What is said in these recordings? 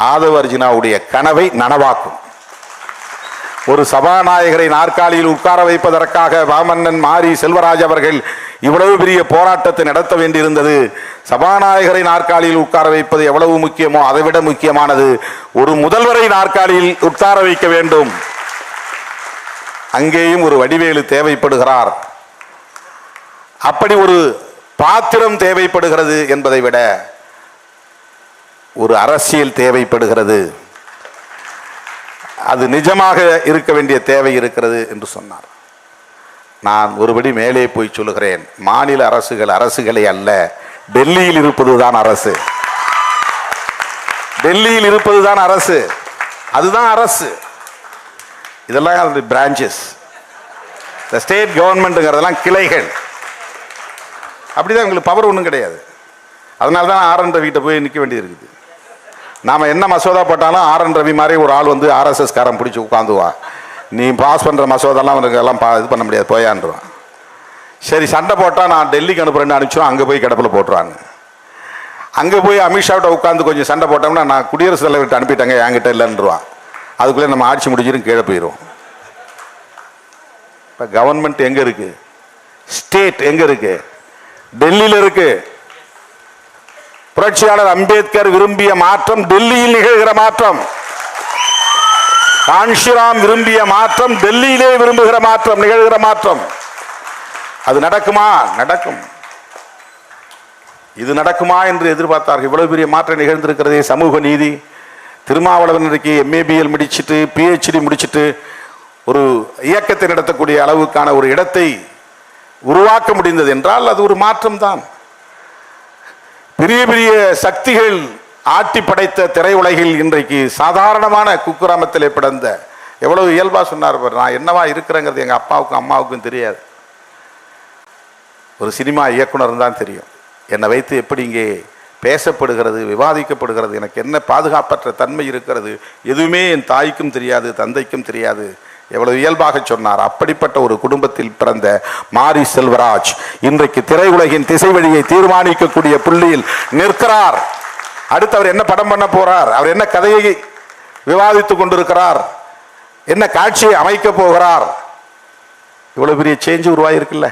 ஆதவ அர்ஜுனாவுடைய கனவை நனவாக்கும். ஒரு சபாநாயகரை நாற்காலியில் உட்கார வைப்பதற்காக வாமன்னன் மாரி செல்வராஜ் அவர்கள் இவ்வளவு பெரிய போராட்டத்தை நடத்த வேண்டியிருந்தது. சபாநாயகரை நாற்காலியில் உட்கார வைப்பது எவ்வளவு முக்கியமோ அதைவிட முக்கியமானது. ஒரு முதல்வரை நாற்காலியில் உட்கார வைக்க வேண்டும். அங்கேயும் ஒரு வடிவேலு தேவைப்படுகிறார். அப்படி ஒரு பாத்திரம் தேவைப்படுகிறது என்பதை விட ஒரு அரசியல் தேவைப்படுகிறது. அது நிஜமாக இருக்க வேண்டிய தேவை இருக்கிறது என்று சொன்னார். நான் ஒருபடி மேலே போய் சொல்லுகிறேன். மாநில அரசுகள் அரசுகளே அல்ல டெல்லியில் இருப்பதுதான் அரசு. டெல்லியில் இருப்பதுதான் அரசு. அதுதான் அரசு. இதெல்லாம் பிரான்ச்சஸ் இந்த ஸ்டேட் கவர்மெண்ட்டுங்கிறதெல்லாம் கிளைகள். அப்படிதான் உங்களுக்கு பவர் ஒன்றும் கிடையாது. அதனால தான் ஆர்என் வீட்டை போய் நிற்க வேண்டியது இருக்குது. நாம் என்ன மசோதா போட்டாலும் ஆர்என் ரவி மாதிரி ஒரு ஆள் வந்து ஆர்எஸ்எஸ் காரம் பிடிச்சி உட்காந்துவான் நீ பாஸ் பண்ணுற மசோதாலாம் அவனுக்கு எல்லாம் பா இது பண்ண முடியாது போயான்றான் சரி சண்டை போட்டால் நான் டெல்லிக்கு அனுப்புறேன்னு அனுப்பிச்சோம் அங்கே போய் கிடப்பில் போட்டுருவாங்க. அங்கே போய் அமித்ஷாவிட்ட உட்காந்து கொஞ்சம் சண்டை போட்டோம்னா நான் குடியரசுத் தலைவர்கிட்ட அனுப்பிட்டேங்க என்கிட்ட இல்லைன்றான் அதுக்குள்ளே நம்ம ஆட்சி முடிஞ்சிடும் கீழே போயிடும் இப்போ கவர்மெண்ட் எங்கே இருக்குது ஸ்டேட் எங்கே இருக்குது டெல்லியில் இருக்குது புரட்சியாளர் அம்பேத்கர் விரும்பிய மாற்றம் டெல்லியில் நிகழ்கிற மாற்றம். காஞ்சிராம் விரும்பிய மாற்றம் டெல்லியிலே விரும்புகிற மாற்றம் நிகழ்கிற மாற்றம். அது நடக்குமா? நடக்கும். இது நடக்குமா என்று எதிர்பார்த்தார்கள். இவ்வளவு பெரிய மாற்றம் நிகழ்ந்திருக்கிறதே சமூக நீதி. திருமாவளவன் இன்றைக்கு எம்ஏபிஎல் முடிச்சிட்டு பிஹெச்டி முடிச்சிட்டு ஒரு இயக்கத்தை நடத்தக்கூடிய அளவுக்கான ஒரு இடத்தை உருவாக்க முடிந்தது என்றால் அது ஒரு மாற்றம் தான் பெரிய பெரிய சக்திகள் ஆட்டி படைத்த திரையுலகில் இன்றைக்கு சாதாரணமான குக்கிராமத்தில் பிறந்த எவ்வளவு இயல்பாக சொன்னார் பாரு. நான் என்னவா இருக்கிறேங்கிறது எங்கள் அப்பாவுக்கும் அம்மாவுக்கும் தெரியாது. ஒரு சினிமா இயக்குனர் தான் தெரியும். என்னை வைத்து எப்படி இங்கே பேசப்படுகிறது விவாதிக்கப்படுகிறது எனக்கு என்ன பாதுகாப்பற்ற தன்மை இருக்கிறது எதுவுமே என் தாய்க்கும் தெரியாது தந்தைக்கும் தெரியாது. எவ்வளவு இயல்பாக சொன்னார். அப்படிப்பட்ட ஒரு குடும்பத்தில் பிறந்த மாரி செல்வராஜ் இன்றைக்கு திரையுலகின் திசை வழியை தீர்மானிக்கக்கூடிய புள்ளியில் நிற்கிறார். அடுத்து அவர் என்ன படம் பண்ண போறார்? அவர் என்ன கதையை விவாதித்துக் கொண்டிருக்கிறார்? என்ன காட்சியை அமைக்க போகிறார்? இவ்வளவு பெரிய சேஞ்ச் உருவாகிருக்குல்ல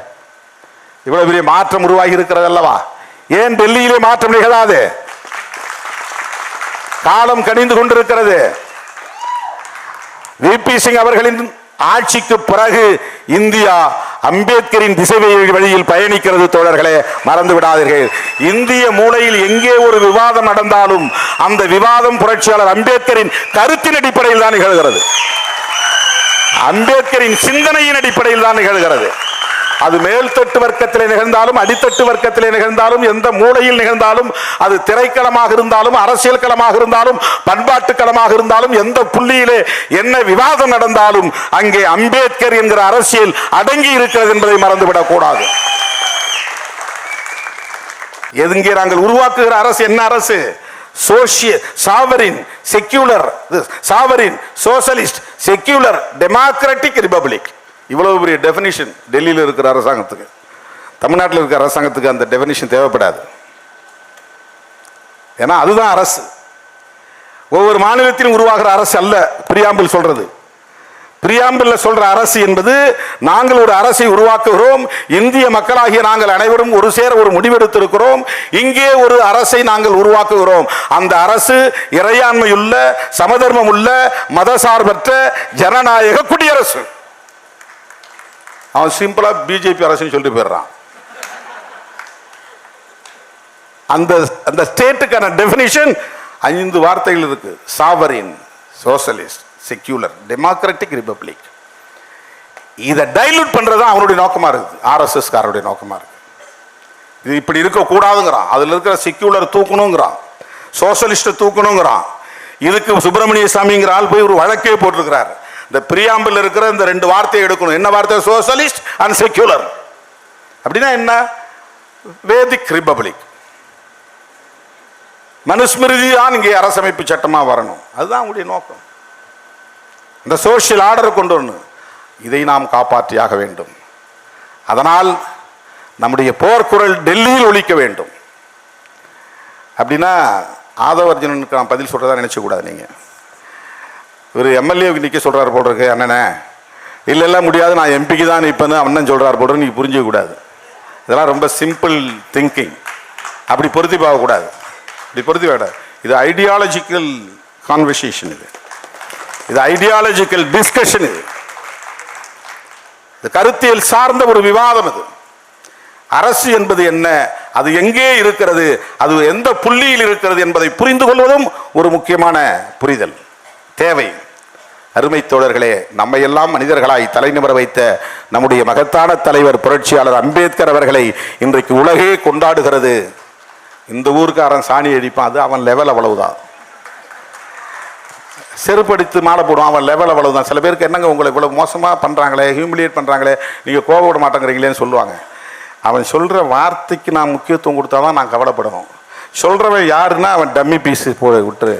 இவ்வளவு பெரிய மாற்றம் உருவாகி இருக்கிறது அல்லவா? ஏன் டெல்லியிலே மாற்றம் நிகழாது? காலம் கனிந்து கொண்டிருக்கிறது. விபி சிங் அவர்களின் ஆட்சிக்கு பிறகு இந்தியா அம்பேத்கரின் திசை வழியில் பயணிக்கிறது தோழர்களே மறந்து விடாதீர்கள். இந்திய மூலையில் எங்கே ஒரு விவாதம் நடந்தாலும் அந்த விவாதம் புரட்சியாளர் அம்பேத்கரின் கருத்தின் அடிப்படையில் தான் நிகழ்கிறது. அம்பேத்கரின் சிந்தனையின் அடிப்படையில் தான் நிகழ்கிறது. அது மேல்தட்டு வர்க்கத்திலே நிகழ்ந்தாலும் அடித்தட்டு வர்க்கத்திலே நிகழ்ந்தாலும் எந்த மூலையில் நிகழ்ந்தாலும் அது திரைக்களமாக இருந்தாலும் அரசியல் களமாக இருந்தாலும் பண்பாட்டு களமாக இருந்தாலும் எந்த புள்ளியிலே என்ன விவாதம் நடந்தாலும் அங்கே அம்பேத்கர் என்கிற அரசியல் அடங்கி இருக்கிறது என்பதை மறந்துவிடக் கூடாது எதுங்கே நாங்கள் உருவாக்குகிற அரசு? என்ன அரசு? சோசிய sovereign secular sovereign socialist secular democratic republic. இவ்வளவு பெரிய டெஃபினிஷன் டெல்லியில் இருக்கிற அரசாங்கத்துக்கு தமிழ்நாட்டில் இருக்கிற அரசாங்கத்துக்கு அந்த டெஃபினிஷன் தேவைப்படாது. ஏன்னா அதுதான் அரசு. ஒவ்வொரு மாநிலத்திலும் உருவாகிற அரசு அல்ல பிரியாம்பில் சொல்றது. பிரியாம்பில் சொல்ற அரசு என்பது நாங்கள் ஒரு அரசை உருவாக்குகிறோம் இந்திய மக்களாகிய நாங்கள் அனைவரும் ஒரு சேர ஒரு முடிவெடுத்திருக்கிறோம் இங்கே ஒரு அரசை நாங்கள் உருவாக்குகிறோம். அந்த அரசு இறையாண்மையுள்ள சமதர்மம் உள்ள மதசார்பற்ற ஜனநாயக குடியரசு. அவன் சிம்பிளாக பிஜேபி அரசுன்னு சொல்லிட்டு போயிடுறான். அந்த அந்த ஸ்டேட்டுக்கான டெஃபினிஷன் ஐந்து வார்த்தைகள் இருக்கு. Sovereign socialist secular democratic republic இதை டைல்யூட் பண்ணுறது தான் அவனுடைய நோக்கமாக இருக்குது ஆர்எஸ்எஸ்காரருடைய நோக்கமாக இருக்குது இது இப்படி இருக்கக்கூடாதுங்கிறான். அதில் இருக்கிற செக்யூலர் தூக்கணுங்கிறான். சோசலிஸ்ட்டை தூக்கணுங்கிறான். இதுக்கு சுப்பிரமணிய சாமிங்கிற ஆள் போய் ஒரு வழக்கே போட்டிருக்கிறார். இந்த பிரியாம்பில் இருக்கிற இந்த ரெண்டு வார்த்தையை எடுக்கணும். என்ன வார்த்தை? சோசலிஸ்ட் அண்ட் செக்யூலர் அப்படின்னா என்ன? வேதிக் ரிபப்ளிக் மனுஸ்மிருதி தான் இங்கே அரசமைப்பு சட்டமாக வரணும். அதுதான் உங்களுடைய நோக்கம். இந்த சோசியல் ஆர்டரை கொண்டு வரணும். இதை நாம் காப்பாற்றியாக வேண்டும். அதனால் நம்முடைய போர்க்குரல் டெல்லியில் ஒழிக்க வேண்டும். அப்படின்னா ஆதவர்ஜுனனுக்கு நான் பதில் சொல்கிறதா நினச்சக்கூடாது நீங்கள் இவர் எம்எல்ஏவுக்கு நிற்க சொல்கிறார் போல் இருக்கு அண்ணனே. இல்லை முடியாது. நான் எம்பிக்கு தான் நிற்பேன்னு அண்ணன் சொல்கிறார் போல் நீங்கள் புரிஞ்சிக்கக்கூடாது இதெல்லாம் ரொம்ப சிம்பிள் திங்கிங் அப்படி பொருத்தி பார்க்கக்கூடாது இப்படி பொருத்தி பார்க்கக்கூடாது இது ஐடியாலஜிக்கல் கான்வர்சேஷன் இது. இது ஐடியாலஜிக்கல் டிஸ்கஷன் இது. இது கருத்தியல் சார்ந்த ஒரு விவாதம் இது. அரசு என்பது என்ன? அது எங்கே இருக்கிறது? அது எந்த புள்ளியில் இருக்கிறது என்பதை புரிந்து கொள்வதும் ஒரு முக்கியமான புரிதல் தேவை. அருமை தோழர்களே நம்மையெல்லாம் மனிதர்களாய் தலைநிமிர வைத்த நம்முடைய மகத்தான தலைவர் புரட்சியாளர் அம்பேத்கர் அவர்களை இன்றைக்கு உலகே கொண்டாடுகிறது. இந்த ஊருக்காரன் சாணி அடிப்பான் அது அவன் லெவல் அவ்வளவுதான். செருப்படித்து மாலை போடுவான் அவன் லெவல் அவ்வளவுதான். சில பேருக்கு என்னங்க உங்களை இவ்வளோ மோசமாக பண்ணுறாங்களே ஹியூமிலியேட் பண்ணுறாங்களே நீங்கள் கோவ விட மாட்டேங்கிறீங்களேன்னு சொல்லுவாங்க. அவன் சொல்கிற வார்த்தைக்கு நான் முக்கியத்துவம் கொடுத்தா தான் நான் கவலைப்படணும் சொல்கிறவன் யாருன்னா அவன் டம்மி பீஸு போ விட்டுரு.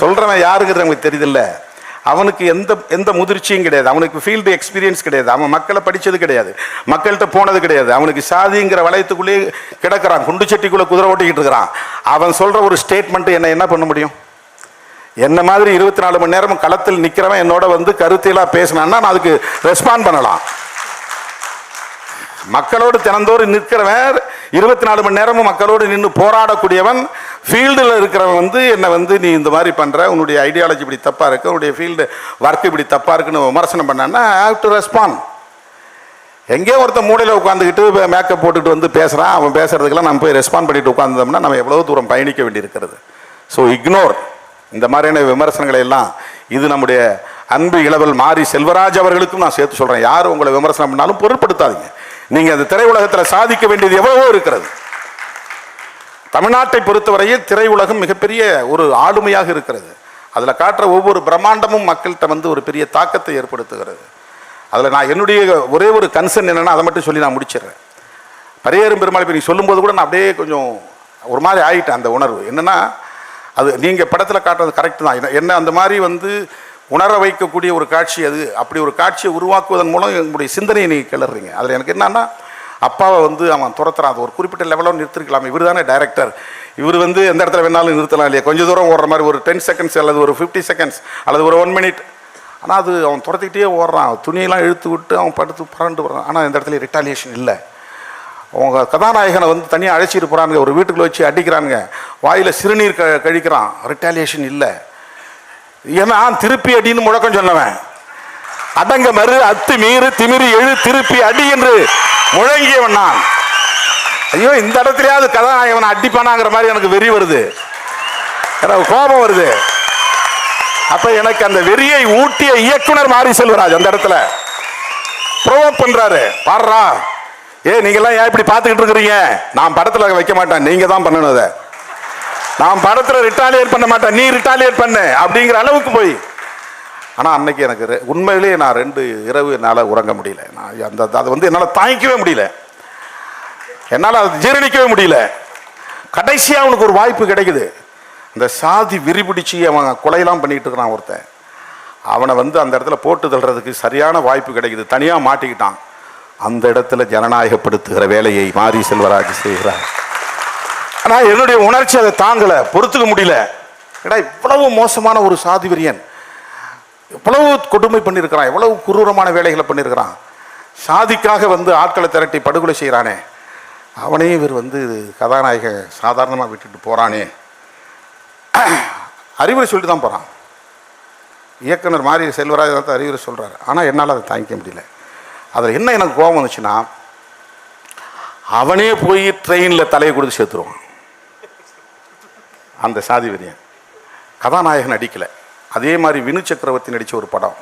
சொல்கிறவன் யாருங்கிறது நமக்கு தெரியுதில்லை. அவனுக்கு எந்த எந்த முதிர்ச்சியும் கிடையாது. அவனுக்கு ஃபீல்டு எக்ஸ்பீரியன்ஸ் கிடையாது. அவன் மக்களை படித்தது கிடையாது. மக்கள்கிட்ட போனது கிடையாது. அவனுக்கு சாதிங்கிற வளையத்துக்குள்ளேயே கிடக்கிறான். குண்டு சட்டிக்குள்ளே குதிரை ஓட்டிக்கிட்டு இருக்கிறான். அவன் சொல்கிற ஒரு ஸ்டேட்மெண்ட்டு என்ன என்ன பண்ண முடியும்? என்ன மாதிரி இருபத்தி நாலு மணி நேரம் களத்தில் நிற்கிறவன் என்னோட வந்து கருத்தியெல்லாம் பேசினான்னா நான் அதுக்கு ரெஸ்பாண்ட் பண்ணலாம். மக்களோடு தினந்தோறும் நிற்கிறவன் இருபத்தி நாலு மணி நேரமும் மக்களோடு நின்று போராடக்கூடியவன் ஃபீல்டில் இருக்கிறவன் வந்து என்னை வந்து நீ இந்த மாதிரி பண்ணுற உன்னுடைய ஐடியாலஜி இப்படி தப்பாக இருக்கு உன்னுடைய ஃபீல்டு ஒர்க் இப்படி தப்பாக இருக்குன்னு விமர்சனம் பண்ணான்னா ஹேவ் டு ரெஸ்பாண்ட் எங்கேயோ ஒருத்தன் மூடையில் உட்காந்துக்கிட்டு மேக்கப் போட்டுக்கிட்டு வந்து பேசுகிறான் அவன் பேசுறதுக்கெல்லாம் நம்ம போய் ரெஸ்பாண்ட் பண்ணிட்டு உட்காந்துட்டோம்னா நம்ம எவ்வளோ தூரம் பயணிக்க வேண்டியிருக்கிறது? ஸோ இக்னோர் இந்த மாதிரியான விமர்சனங்களை எல்லாம் இது நம்முடைய அன்பு இளவல் மாரி செல்வராஜ் அவர்களுக்கும் நான் சேர்த்து சொல்கிறேன் யார் உங்களை விமர்சனம் பண்ணாலும் பொருட்படுத்தாதீங்க. நீங்கள் அந்த திரையுலகத்தில் சாதிக்க வேண்டியது எவ்வளவோ இருக்கிறது. தமிழ்நாட்டை பொறுத்தவரையில் திரையுலகம் மிகப்பெரிய ஒரு ஆளுமையாக இருக்கிறது. அதில் காட்டுற ஒவ்வொரு பிரம்மாண்டமும் மக்கள்கிட்ட வந்து ஒரு பெரிய தாக்கத்தை ஏற்படுத்துகிறது. அதில் நான் என்னுடைய ஒரே ஒரு கன்சர்ன் என்னென்னா அதை மட்டும் சொல்லி நான் முடிச்சிடுறேன். பரியேறும் பெருமாள் இப்போ நீங்கள் சொல்லும்போது கூட நான் அப்படியே கொஞ்சம் ஒரு மாதிரி ஆகிட்டேன் அந்த உணர்வு. என்னென்னா அது நீங்கள் படத்தில் காட்டுறது கரெக்டு தான். என்ன- என்ன அந்த மாதிரி வந்து உணர வைக்கக்கூடிய ஒரு காட்சி அது. அப்படி ஒரு காட்சியை உருவாக்குவதன் மூலம் எங்களுடைய சிந்தனையை நீங்கள் கிளறீங்க அதில் எனக்கு என்னன்னா அப்பாவை வந்து அவன் துரத்துறான். அது ஒரு குறிப்பிட்ட லெவலில் நிறுத்திருக்கலாம். இவர் தானே டைரக்டர் இவர் வந்து எந்த இடத்துல வேணாலும் நிறுத்தலாம் இல்லையா? கொஞ்சம் தூரம் ஓடுற மாதிரி ஒரு டென் செகண்ட்ஸ் அல்லது ஒரு ஃபிஃப்டி செகண்ட்ஸ் அல்லது ஒரு ஒன் மினிட் ஆனால் அது அவன் துரத்திக்கிட்டே ஓடுறான். துணியெல்லாம் இழுத்து விட்டு அவன் படுத்து புரண்டு வர்றான் ஆனால் இந்த இடத்துல ரிட்டாலியேஷன் இல்லை. அவங்க கதாநாயகனை வந்து தனியாக அழைச்சிட்டு போகிறானுங்க ஒரு வீட்டுக்குள்ளே வச்சு அடிக்கிறானுங்க. வாயில் சிறுநீர் க கழிக்கிறான். ரிட்டாலியேஷன் இல்லை. ஏன்னா திருப்பி அடின்னு முழக்கம் சொன்னவன். அடங்க மறு அத்து மீறு திமிரி எழு திருப்பி அடி என்று முழங்கியவன் நான். ஐயோ இந்த இடத்துலயாவது கதாநாயகன் அடிப்பானாங்கிற மாதிரி எனக்கு வெறி வருது. எனக்கு கோபம் வருது. அப்ப எனக்கு அந்த வெறியை ஊட்டிய இயக்குனர் மாறி செல்வராஜ் அந்த இடத்துல. ப்ரோவோக் பண்றாரு. பாடுறா. ஏ நீங்கெல்லாம் ஏன் இப்படி பார்த்துக்கிட்டு இருக்கிறீங்க? நான் படத்தில் வைக்க மாட்டேன். நீங்க தான் பண்ணணும் அதை நான் படத்தில் ரிட்டாலியேட் பண்ண மாட்டேன். நீ ரிட்டாலியேட் பண்ணு. அப்படிங்கிற அளவுக்கு போய் ஆனால் அன்னைக்கு எனக்கு ரெ- உண்மையிலேயே நான் ரெண்டு இரவு என்னால் உறங்க முடியல. நான் அந்த அதை வந்து என்னால் தாங்கிக்கவே முடியல. என்னால் அதை ஜீரணிக்கவே முடியல. கடைசியாக அவனுக்கு ஒரு வாய்ப்பு கிடைக்குது. இந்த சாதி விரிபிடிச்சு அவன் கொலையெல்லாம் பண்ணிகிட்டு இருக்கிறான் ஒருத்தன். அவனை வந்து அந்த இடத்துல போட்டு தள்ளுறதுக்கு சரியான வாய்ப்பு கிடைக்குது. தனியாக மாட்டிக்கிட்டான். அந்த இடத்துல ஜனநாயகப்படுத்துகிற வேலையை மாரி செல்வராஜ் செய்கிறார். ஆனால் என்னுடைய உணர்ச்சி அதை தாங்கலை பொறுத்துக்க முடியல. ஏடா இவ்வளவு மோசமான ஒரு சாதி விரியன். எவ்வளவு கொடுமை பண்ணியிருக்கிறான் எவ்வளவு குரூரமான வேலைகளை பண்ணியிருக்கிறான் சாதிக்காக வந்து ஆட்களை திரட்டி படுகொலை செய்கிறானே அவனையும் இவர் வந்து கதாநாயக சாதாரணமாக விட்டுட்டு போகிறானே அறிவுரை சொல்லிட்டு தான் போகிறான் இயக்குனர் மாரி செல்வராஜ் தான் அறிவுரை சொல்கிறாரு ஆனால் என்னால் அதை தாங்கிக்க முடியல. அதில் என்ன எனக்கு கோபம் வந்துச்சுன்னா அவனே போய் ட்ரெயினில் தலையை கொடுத்து சேர்த்துருவான். அந்த சாதி வெறியன். கதாநாயகன் அடிக்கலை. அதே மாதிரி வினு சக்கரவர்த்தி நடித்த ஒரு படம்.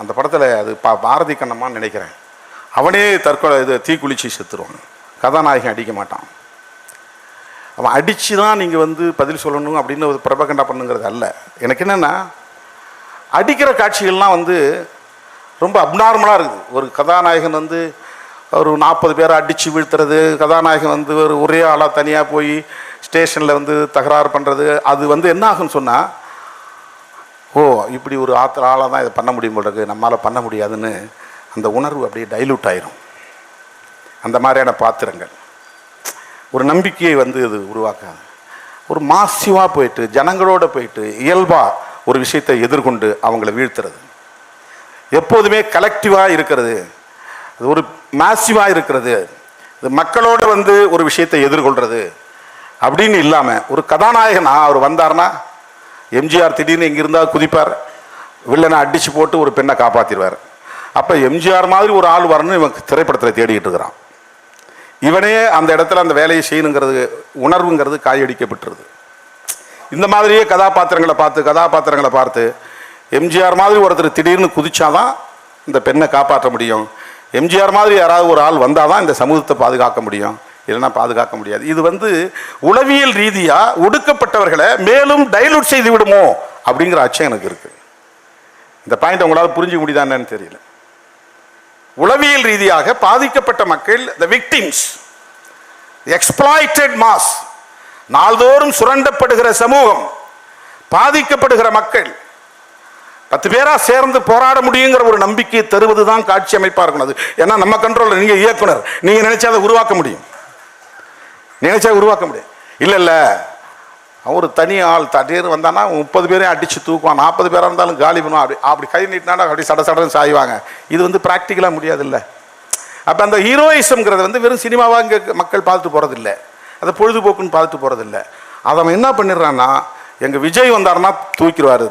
அந்த படத்தில் அது பா பாரதி கண்ணம்மான்னு நினைக்கிறேன். அவனே தற்கொலை இது தீக்குளிச்சு செத்துருவான் கதாநாயகன் அடிக்க மாட்டான். அவன் அடித்து தான் நீங்கள் வந்து பதில் சொல்லணும் அப்படின்னு ஒரு பிரபகண்டா பண்ணுங்கிறது அல்ல. எனக்கு என்னென்னா அடிக்கிற காட்சிகள்லாம் வந்து ரொம்ப அப்நார்மலாக இருக்குது. ஒரு கதாநாயகன் வந்து ஒரு நாற்பது பேரை அடித்து வீழ்த்துறது கதாநாயகன் வந்து ஒரு ஒரே ஆளாக தனியாக போய் ஸ்டேஷனில் வந்து தகராறு பண்ணுறது அது வந்து என்ன ஆகும்னு சொன்னால் ஓ இப்படி ஒரு ஆத்திர ஆளாக தான் இதை பண்ண முடியும் போல நம்மளால் பண்ண முடியாதுன்னு அந்த உணர்வு அப்படியே டைலூட் ஆயிரும். அந்த மாதிரியான பாத்திரங்கள். ஒரு நம்பிக்கையை வந்து இது உருவாக்காது. ஒரு மாசிவாக போயிட்டு ஜனங்களோட போயிட்டு இயல்பாக ஒரு விஷயத்தை எதிர்கொண்டு அவங்கள வீழ்த்துறது. எப்போதுமே கலெக்டிவாக இருக்கிறது. அது ஒரு மாசிவாக இருக்கிறது. இது மக்களோட வந்து ஒரு விஷயத்தை எதிர்கொள்கிறது அப்படின்னு இல்லாமல் ஒரு கதாநாயகனா அவர் வந்தார்னா எம்ஜிஆர் திடீர்னு இங்கே இருந்தால் குதிப்பார். வில்லனை அடிச்சு போட்டு ஒரு பெண்ணை காப்பாற்றிடுவார் அப்போ எம்ஜிஆர் மாதிரி ஒரு ஆள் வரணும்னு இவன் திரைப்படத்தில் தேடிக்கிட்டு இருக்கிறான். இவனே அந்த இடத்துல அந்த வேலையை செய்யணுங்கிறது உணர்வுங்கிறது காயடிக்கப்பட்டுருது. இந்த மாதிரியே கதாபாத்திரங்களை பார்த்து கதாபாத்திரங்களை பார்த்து எம்ஜிஆர் மாதிரி ஒருத்தர் திடீர்னு குதிச்சாதான் இந்த பெண்ணை காப்பாற்ற முடியும். எம்ஜிஆர் மாதிரி யாராவது ஒரு ஆள் வந்தால் தான் இந்த சமூகத்தை பாதுகாக்க முடியும். இல்லைன்னா பாதுகாக்க முடியாது. இது வந்து உளவியல் ரீதியாக ஒடுக்கப்பட்டவர்களை மேலும் டைலூட் செய்து விடுமோ அப்படிங்கிற அச்சம் எனக்கு இருக்குது இந்த பாயிண்ட் உங்களால் புரிஞ்சுக்க முடியுதான்னு தெரியல. உளவியல் ரீதியாக பாதிக்கப்பட்ட மக்கள் த விக்டிம்ஸ் எக்ஸ்பிளாய்டட் மாஸ் நாள்தோறும் சுரண்டப்படுகிற சமூகம் பாதிக்கப்படுகிற மக்கள் பத்து பேராக சேர்ந்து போராட முடியுங்கிற ஒரு நம்பிக்கையை தருவது தான் காட்சி அமைப்பாக இருக்கணும் அது. ஏன்னா நம்ம கண்ட்ரோலில் நீங்கள் இயக்குனர் நீங்கள் நினைச்சா அதை உருவாக்க முடியும். நினைச்சா உருவாக்க முடியாது. இல்லை இல்லை. ஒரு தனி ஆள் தடீர் வந்தானா முப்பது பேரையும் அடிச்சு தூக்குவான். நாற்பது பேராக இருந்தாலும் காலி பண்ணுவான். அப்படி அப்படி கை நீட்டினா அப்படி சட சடன்னு சாய்வாங்க. இது வந்து ப்ராக்டிக்கலாக முடியாது இல்லை அப்போ அந்த ஹீரோயிசம்ங்கிறது வந்து வெறும் சினிமாவாக இங்கே மக்கள் பார்த்துட்டு போகிறதில்ல அதை பொழுதுபோக்குன்னு பார்த்துட்டு போகிறதில்ல அதை அவன் என்ன பண்ணிடுறான்னா எங்கள் விஜய் வந்தாருன்னா தூக்கிடுவார்.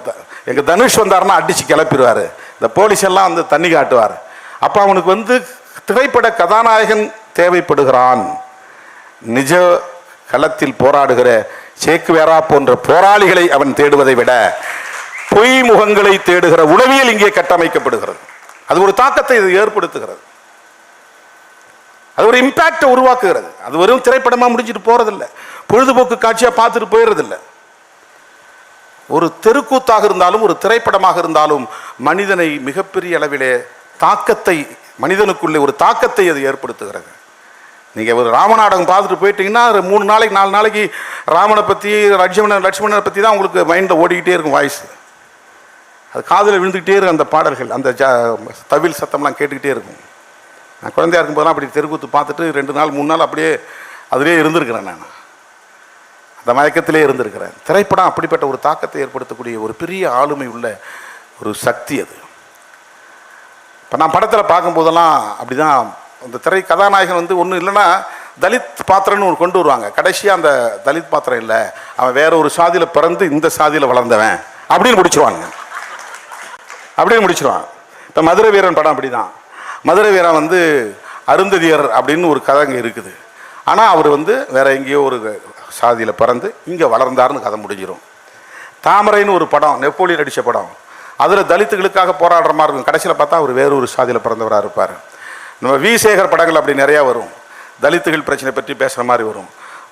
எங்கள் தனுஷ் வந்தாருன்னா அடித்து கிளப்பிடுவார். இந்த போலீஸ் எல்லாம் வந்து தண்ணி காட்டுவார். அப்போ அவனுக்கு வந்து திரைப்பட கதாநாயகன் தேவைப்படுகிறான். நிஜ களத்தில் போராடுகிற சேக்குவேரா போன்ற போராளிகளை அவன் தேடுவதை விட பொய் முகங்களை தேடுகிற உளவியல் இங்கே கட்டமைக்கப்படுகிறது. அது ஒரு தாக்கத்தை இது ஏற்படுத்துகிறது. அது ஒரு இம்பாக்டை உருவாக்குகிறது. அது வெறும் திரைப்படமா முடிஞ்சிட்டு போறதில்ல. பொழுதுபோக்கு காட்சியா பார்த்துட்டு போயிடுறதில்ல ஒரு தெருக்கூத்தாக இருந்தாலும் ஒரு திரைப்படமாக இருந்தாலும் மனிதனை மிகப்பெரிய அளவிலே தாக்கத்தை மனிதனுக்குள்ளே ஒரு தாக்கத்தை அது ஏற்படுத்துகிறது. நீங்கள் ஒரு ராமநாடகம் பார்த்துட்டு போயிட்டீங்கன்னா ஒரு மூணு நாளைக்கு நாலு நாளைக்கு ராமனை பற்றி லட்சுமணன் லட்சுமணனை பற்றி தான் உங்களுக்கு மைண்டில் ஓடிக்கிட்டே இருக்கும் வாய்ஸ் அது காதில் விழுந்துக்கிட்டே இருக்கும் அந்த பாடல்கள் அந்த ஜ தவில் சத்தம்லாம் கேட்டுக்கிட்டே இருக்கும். நான் குழந்தையா இருக்கும்போதெல்லாம் அப்படி தெருக்கூத்து பார்த்துட்டு ரெண்டு நாள் மூணு நாள் அப்படியே அதிலே இருந்திருக்கிறேன் நான். அந்த மயக்கத்திலே இருந்திருக்கிறேன். திரைப்படம் அப்படிப்பட்ட ஒரு தாக்கத்தை ஏற்படுத்தக்கூடிய ஒரு பெரிய ஆளுமை உள்ள ஒரு சக்தி அது. இப்போ நான் படத்தில் பார்க்கும்போதெல்லாம் அப்படி தான் அந்த திரை கதாநாயகன் வந்து ஒன்றும் இல்லைன்னா தலித் பாத்திரம்னு ஒன்று கொண்டு வருவாங்க. கடைசியாக அந்த தலித் பாத்திரம் இல்லை. அவன் வேற ஒரு சாதியில் பிறந்து இந்த சாதியில் வளர்ந்தவன் அப்படின்னு முடிச்சிருவாங்க அப்படின்னு முடிச்சிருவான். இப்போ மதுரை வீரன் படம் அப்படிதான். மதுரை வீரன் வந்து அருந்ததியர் அப்படின்னு ஒரு கதை இங்கே இருக்குது. ஆனால் அவர் வந்து வேற எங்கேயோ ஒரு சாதியில் பிறந்து இங்கே வளர்ந்தாருன்னு கதை முடிஞ்சிடும் தாமரைன்னு ஒரு படம் நெப்போலியன் நடித்த படம். அதில் தலித்துகளுக்காக போராடுற மாதிரி இருக்கும். கடைசியில் பார்த்தா அவர் வேறு ஒரு சாதியில் பிறந்தவராக இருப்பார். நம்ம வி சேகர் படங்கள் அப்படி நிறையா வரும். தலித்துகள் பிரச்சனை பற்றி பேசுகிற மாதிரி வரும்.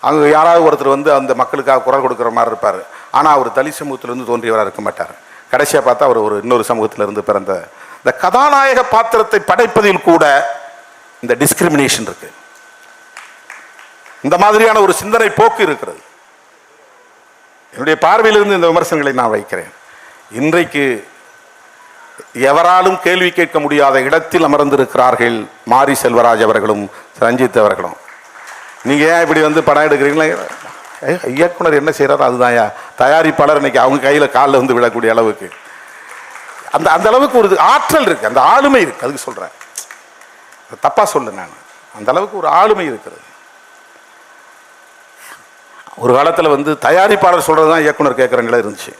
அங்கே யாராவது ஒருத்தர் வந்து அந்த மக்களுக்காக குரல் கொடுக்குற மாதிரி இருப்பார். ஆனால் அவர் தலித் சமூகத்திலேருந்து தோன்றியவராக இருக்க மாட்டார். கடைசியாக பார்த்தா அவர் ஒரு இன்னொரு சமூகத்திலிருந்து பிறந்த இந்த கதாநாயக பாத்திரத்தை படைப்பதில் கூட இந்த டிஸ்கிரிமினேஷன் இருக்குது இந்த மாதிரியான ஒரு சிந்தனை போக்கு இருக்கிறது. என்னுடைய பார்வையிலிருந்து இந்த விமர்சனங்களை நான் வைக்கிறேன். இன்றைக்கு எவராலும் கேள்வி கேட்க முடியாத இடத்தில் அமர்ந்திருக்கிறார்கள் மாரி செல்வராஜ் அவர்களும் ரஞ்சித் அவர்களும். நீங்க ஏன் இப்படி வந்து படம் எடுக்கிறீங்களா? இயக்குனர் என்ன செய்யறாரு அதுதான்யா. தயாரிப்பாளர் இன்னைக்கு அவங்க கையில காலில் வந்து விடக்கூடிய அளவுக்கு. அந்த அந்த அளவுக்கு ஒரு ஆற்றல் இருக்கு. அந்த ஆளுமை இருக்கு. அதுக்கு சொல்றேன். தப்பா சொல்ல நான். அந்த அளவுக்கு ஒரு ஆளுமை இருக்கிறது. ஒரு காலத்தில் வந்து தயாரிப்பாளர் சொல்கிறது தான் இயக்குனர் கேட்குற நிலை இருந்துச்சு.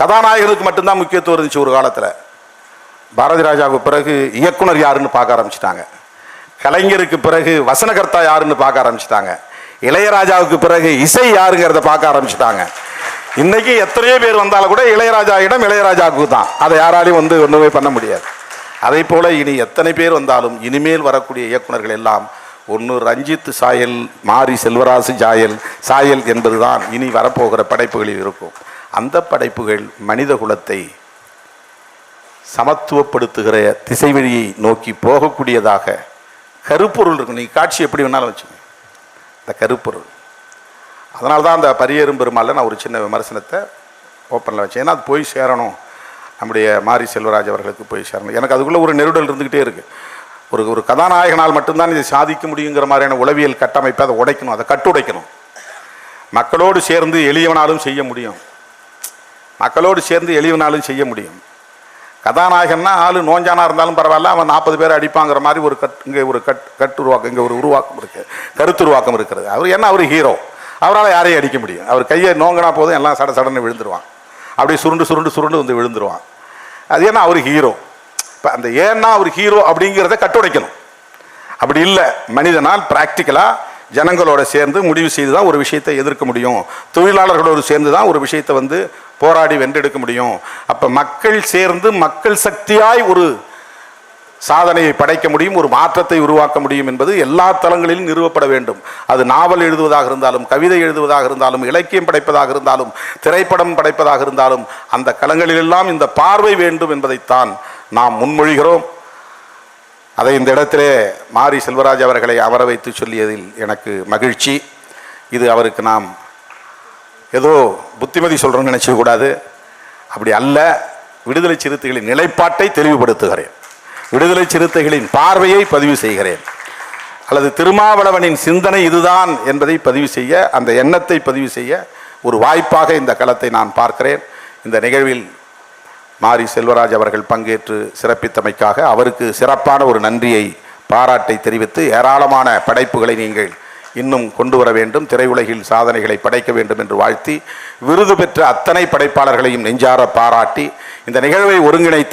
கதாநாயகனுக்கு மட்டும்தான் முக்கியத்துவம் இருந்துச்சு ஒரு காலத்தில். பாரதி ராஜாவுக்கு பிறகு இயக்குனர் யாருன்னு பார்க்க ஆரம்பிச்சிட்டாங்க. கலைஞருக்கு பிறகு வசனகர்த்தா யாருன்னு பார்க்க ஆரம்பிச்சிட்டாங்க. இளையராஜாவுக்கு பிறகு இசை யாருங்கிறத பார்க்க ஆரம்பிச்சிட்டாங்க. இன்னைக்கு எத்தனையோ பேர் வந்தாலும் கூட இளையராஜா இடம் இளையராஜாவுக்கு தான். அதை யாராலையும் வந்து ஒன்றுமே பண்ண முடியாது. அதே போல இனி எத்தனை பேர் வந்தாலும் இனிமேல் வரக்கூடிய இயக்குனர்கள் எல்லாம் ஒன்று ரஞ்சித் சாயல் மாரி செல்வராசு சாயல் சாயல் என்பதுதான் இனி வரப்போகிற படைப்புகளில் இருக்கும். அந்த படைப்புகள் மனித குலத்தை சமத்துவப்படுத்துகிற திசை வழியை நோக்கி போகக்கூடியதாக கருப்பொருள் இருக்கும் நீ காட்சி எப்படி வேணாலும் வச்சுங்க இந்த கருப்பொருள். அதனால தான் அந்த பரியேறும் பெருமாளில் நான் ஒரு சின்ன விமர்சனத்தை ஓப்பனில் வச்சேன். ஏன்னா அது போய் சேரணும். நம்முடைய மாரி செல்வராஜ் அவர்களுக்கு போய் சேரணும். எனக்கு அதுக்குள்ளே ஒரு நெருடல் இருந்துக்கிட்டே இருக்குது ஒரு ஒரு கதாநாயகனால் மட்டும்தான் இதை சாதிக்க முடியுங்கிற மாதிரியான உளவியல் கட்டமைப்பை அதை உடைக்கணும் அதை கட்டுடைக்கணும். மக்களோடு சேர்ந்து எளியவனாலும் செய்ய முடியும். மக்களோடு சேர்ந்து எளியவனாலும் செய்ய முடியும். கதாநாயகன்னா ஆள் நோஞ்சானா இருந்தாலும் பரவாயில்ல அவன் நாற்பது பேர் அடிப்பாங்கிற மாதிரி ஒரு கட் இங்கே ஒரு கட் கட்டுருவாக்கம் இங்கே ஒரு உருவாக்கம் இருக்கு கருத்துருவாக்கம் இருக்கிறது. அவர் என்ன அவர் ஹீரோ அவரால் யாரையும் அடிக்க முடியும். அவர் கையை நோங்கினா போதும் எல்லாம் சட சடன்னு விழுந்துருவான். அப்படியே சுருண்டு சுருண்டு சுருண்டு வந்து விழுந்துருவான். அது ஏன்னா அவர் ஹீரோ இப்போ அந்த ஏன்னா அவர் ஹீரோ அப்படிங்கிறத கட்டுடைக்கணும். அப்படி இல்லை மனிதனால் ப்ராக்டிக்கலாக ஜனங்களோட சேர்ந்து முடிவு செய்து தான் ஒரு விஷயத்தை எதிர்க்க முடியும். தொழிலாளர்களோடு சேர்ந்து தான் ஒரு விஷயத்தை வந்து போராடி வென்றெடுக்க முடியும். அப்போ மக்கள் சேர்ந்து மக்கள் சக்தியாய் ஒரு சாதனையை படைக்க முடியும் ஒரு மாற்றத்தை உருவாக்க முடியும் என்பது எல்லா தளங்களிலும் நிறுவப்பட வேண்டும். அது நாவல் எழுதுவதாக இருந்தாலும் கவிதை எழுதுவதாக இருந்தாலும் இலக்கியம் படைப்பதாக இருந்தாலும் திரைப்படம் படைப்பதாக இருந்தாலும் அந்த களங்களிலெல்லாம் இந்த பார்வை வேண்டும் என்பதைத்தான் நாம் முன்மொழிகிறோம். அதை இந்த இடத்திலே மாரி செல்வராஜ் அவர்களை அவர வைத்து சொல்லியதில் எனக்கு மகிழ்ச்சி. இது அவருக்கு நாம் ஏதோ புத்திமதி சொல்கிறோன்னு நினச்சக்கூடாது அப்படி அல்ல விடுதலை சிறுத்தைகளின் நிலைப்பாட்டை தெளிவுபடுத்துகிறேன். விடுதலை சிறுத்தைகளின் பார்வையை பதிவு செய்கிறேன். அல்லது திருமாவளவனின் சிந்தனை இதுதான் என்பதை பதிவு செய்ய அந்த எண்ணத்தை பதிவு செய்ய ஒரு வாய்ப்பாக இந்த களத்தை நான் பார்க்கிறேன். இந்த நிகழ்வில் மாரி செல்வராஜ் அவர்கள் பங்கேற்று சிறப்பித்தமைக்காக அவருக்கு சிறப்பான ஒரு நன்றியை பாராட்டை தெரிவித்து ஏராளமான படைப்புகளை நீங்கள் இன்னும் கொண்டு வர வேண்டும். திரையுலகில் சாதனைகளை படைக்க வேண்டும் என்று வாழ்த்தி விருது பெற்ற அத்தனை படைப்பாளர்களையும் நெஞ்சார பாராட்டி இந்த நிகழ்வை ஒருங்கிணைத்த